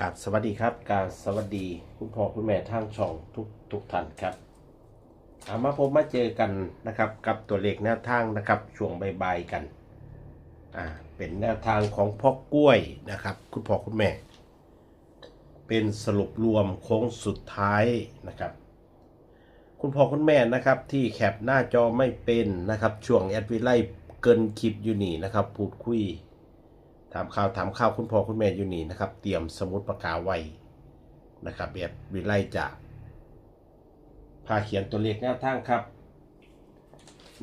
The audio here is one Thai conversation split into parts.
กาบสวัสดีครับกาบสวัสดีคุณพ่อคุณแม่ทางช่องทุกทุกท่านครับามาพบมาเจอกันนะครับกับตัวเลขแนวทางนะครับช่วงบายๆกันอ่าเป็นแนวทางของพ่อกล้วยนะครับคุณพ่อคุณแม่ เป็นสรุปรวมโค้งสุดท้ายนะครับ คุณพ่อคุณแม่นะครับที่แคปหน้าจอไม่เป็นนะครับช่วงแอดวิไลเกินคลิปอยู่นี่นะครับพูดคุย ถามข่าวถามข่าวคุณพ่อคุณแม่อยู่นี่นะครับ เตรียมสมุดปากกาไว้นะครับแอดวิไลจะพาเขียนตัวเลขแนวทางครับ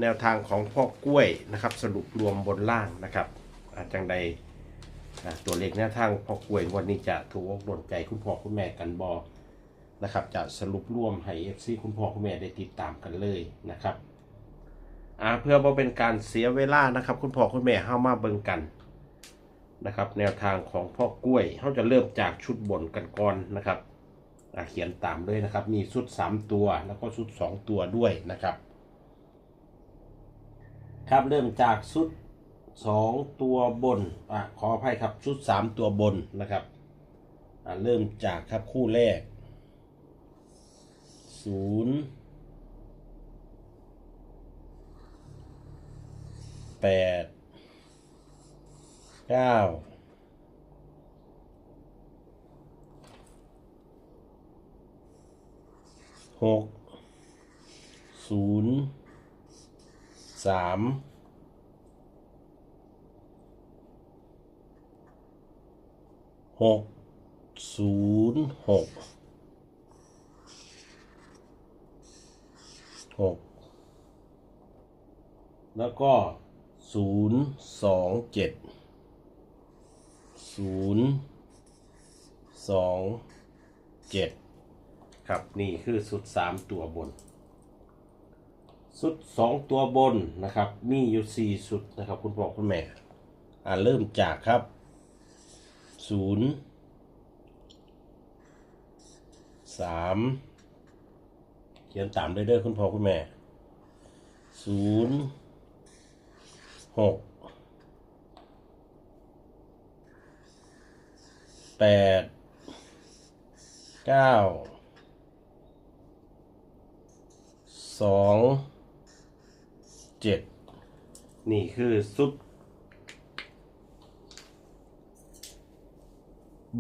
แนวทางของพ่อกล้วยนะครับ สรุปรวมบนล่างนะครับอาจังใดตัวเลขแนวทางพ่อกล้วยวันนี้จะถูกอกโดนใจคุณพ่อคุณแม่กันบอนะครับ จะสรุปรวมให้เอฟซีคุณพ่อคุณแม่ได้ติดตามกันเลยนะครับเพื่อบ่เป็นการเสียเวลานะครับ คุณพ่อคุณแม่เข้ามาเบิ่งกัน นะครับ แนวทางของพ่อกล้วยเขาจะเริ่มจากชุดบนกันก่อนนะครับอะเขียนตามด้วยนะครับ มีชุด 3 ตัวแล้วก็ชุด 2 ตัวด้วยนะครับ ครับเริ่มจากชุด 2 ตัวบนอะขออภัยครับชุด 3 ตัวบนนะครับอะเริ่มจากครับคู่แรก0แปด เก้าหกศูนย์สามหกศูนย์หกหกแล้วก็ศูนย์สองเจ็ด ศูนย์สองเจ็ดครับนี่คือสุดสามตัวบน สุดสองตัวบนนะครับ มีอยู่สี่สุดนะครับ คุณพ่อคุณแม่ อ่าเริ่มจากครับศูนย์สามเขียนตามได้เด้อคุณพ่อคุณแม่ศูนย์หก แปดเก้าสองเจ็ดนี่คือสุด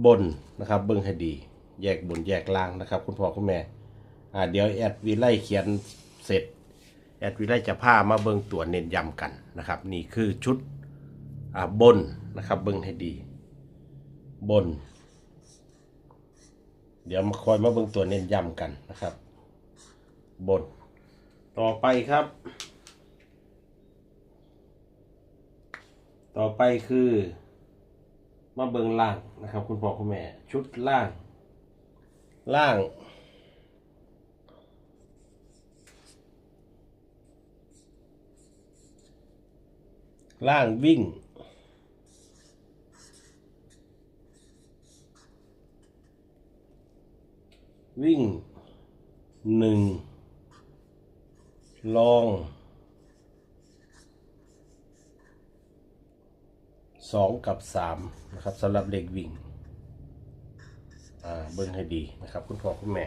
บนนะครับเบิ้งให้ดี แยกบนแยกล่างนะครับ คุณพ่อคุณแม่ อ่าเดี๋ยวแอดวิไลเขียนเสร็จ แอดวิไลจะพามาเบิ้งตัวเน้นย้ำกันนะครับ นี่คือชุดอ่าบนนะครับ เบิ้งให้ดี บน เดี๋ยวมาคอยมาเบิ่งตัวเน้นย้ำกันนะครับ บน ต่อไปครับ ต่อไปคือ มาเบิ่งล่างนะครับ คุณพ่อคุณแม่ ชุดล่าง ล่างล่างวิ่ง วิ่งหนึ่งลองสองกับสามนะครับสำหรับเด็กวิ่งเบิ้งให้ดีนะครับ คุณพ่อคุณแม่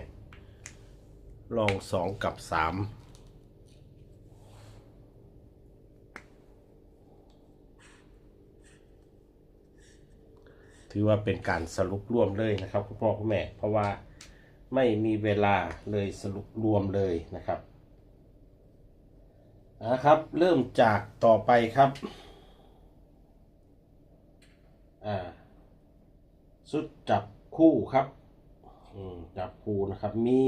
ลองสองกับสามถือว่าเป็นการสรุปรวมเลยนะครับ คุณพ่อคุณแม่ เพราะว่า ไม่มีเวลาเลยสรุปรวมเลยนะครับนะครับ เริ่มจากต่อไปครับอ่าสุดจับคู่ครับอืมจับคู่นะครับมี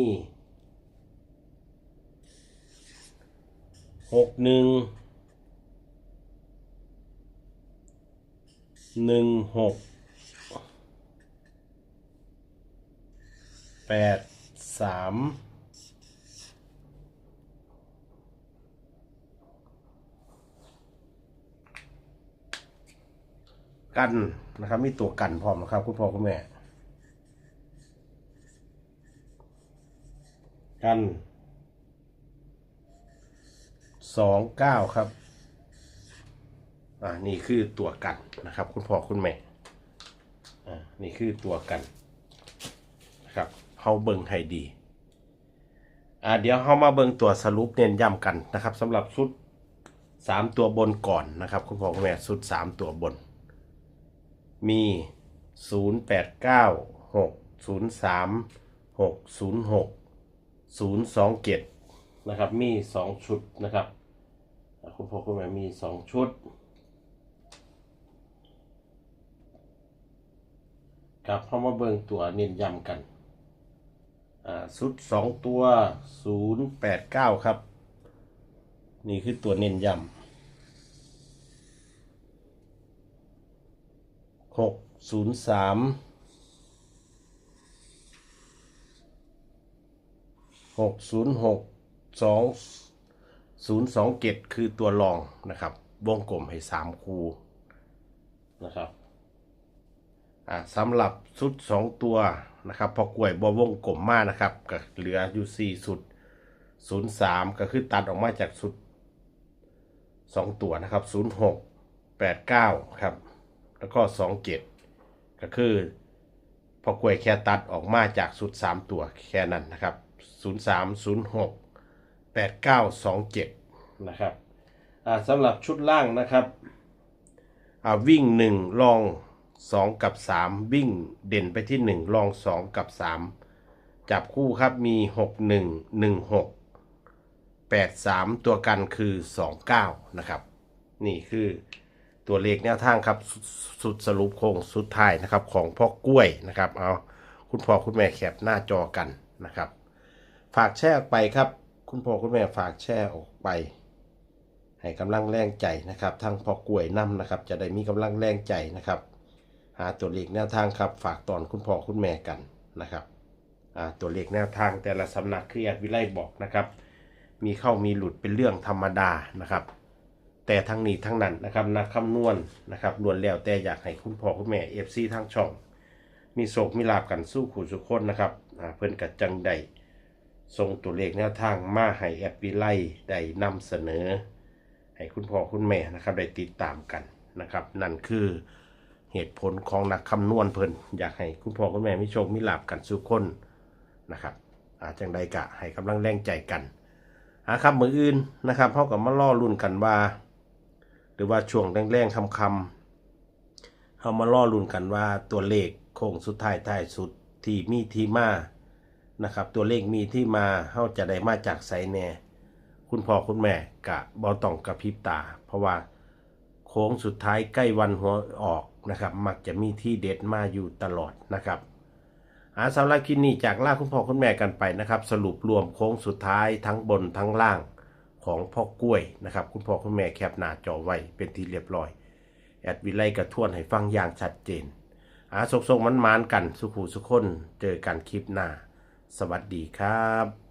หกหนึ่งหนึ่งหก แปดสามกันนะครับ มีตัวกันพร้อมนะครับ คุณพ่อคุณแม่ กันสองเก้าครับ อ่านี่คือตัวกันนะครับ คุณพ่อคุณแม่ อ่านี่คือตัวกันนะครับาเบิ่งให้ดี อ่าเดี๋ยวเฮามาเบิ่งตัวสรุปเน้นย้ำกันนะครับสำหรับชุด3ตัวบนก่อนนะครับ คุณพ่อคุณแม่ชุด3ตัวบน มี0 8 9 6 0 3 6 0 6 0 2 7นะครับ มี2ชุดนะครับคุณพ่อคุณแม่มี2ชุดครับเข้ามาเบิ่งตัวเน้นย้ำกัน อ่าชุด2ตัว0 8 9ครับ นี่คือตัวเน้นย้ำหกศูนย์สามหกศูนย์หกสองศูนย์สองเกตคือตัวรองนะครับ วงกลมให้สามคูนะครับ อ่าสำหรับชุดสองตัว นะครับพอกล้วยบววงกลมมากนะครับก็เหลืออยู่สี่สุดศูนย์สามก็คือตัดออกมาจากสุดสองตัวนะครับศูนย์หกแปดเก้าครับ แล้วก็สองเจ็ดก็คือพอกล้วยแค่ตัดออกมาจากสุดสามตัวแค่นั้นนะครับศูนย์สามศูนย์หกแปดเก้าสองเจ็ดนะครับสำหรับชุดล่างนะครับวิ่งหนึ่งลอง สองกับสามวิ่งเด่นไปที่หนึ่งลองสองกับสามจับคู่ครับมีหกหนึ่งหนึ่งหก83 ตัวกันคือ 29 นะครับ นี่คือตัวเลขแนวทางครับสสุดสรุปโครงสุดท้ายนะครับของพ่อกล้วยนะครับเอาคุณพ่อคุณแม่แคปหน้าจอกันนะครับ ฝากแชร์ออกไปครับ คุณพ่อคุณแม่ฝากแชร์ออกไป ให้กำลังแรงใจนะครับทั้งพ่อกล้วยนํนะครับ จะได้มีกำลังแรงใจนะครับ หาตัวเลขแนวทางครับ ฝากตอนคุณพ่อคุณแม่กันนะครับตัวเลขแนวทางแต่ละสำนักคือแอดวิไลบอกนะครับ มีเข้ามีหลุดเป็นเรื่องธรรมดานะครับ แต่ทั้งนี้ทั้งนั้นนะครับนักคำนวณนนะครับล้วนแล้วแต่อยากให้คุณพ่อคุณแม่เอฟซีทั้งช่อง มีโศกมีลาบกันสู้ขู่สุขคนนะครับเพิ่อนกัดจังใดส่งตัวเลขแนวทางมาให้แอดวิไลได้นำเสนอ ให้คุณพ่อคุณแม่นะครับได้ติดตามกันนะครับ นั่นคือ เหตุผลของนักคำนวณเพิ่นอยากให้คุณพ่อคุณแม่มีโชคมีลาบกันสู้คนนะครับอาจังใดกะให้กำลังแรงใจกันหาคำมืออื่นนะครับเขากับมาล่อรุ่นกันว่า หรือว่าช่วงแรงๆคำคำเขามาล่อรุ่นกันว่าตัวเลขโค้งสุดท้ายท้ายสุดที่มีที่มานะครับตัวเลขมีที่มาเขาจะได้มาจากไสแน่คุณพ่อคุณแม่กะบอต้องกระพริบตา เพราะว่าโค้งสุดท้ายใกล้วันหัวออก นะครับ มักจะมีที่เด็ดมาอยู่ตลอดนะครับอาสำหรับคลิปนี้จากล่าคุณพ่อคุณแม่กันไปนะครับ สรุปรวมโค้งสุดท้ายทั้งบนทั้งล่างของพ่อกล้วยนะครับ คุณพ่อคุณแม่แคปหน้าจอไว้เป็นที่เรียบร้อย แอดวิไลกระทวนให้ฟังอย่างชัดเจน อาสกๆมันมานกันสุขูสุขคนเจอกันคลิปหน้า สวัสดีครับ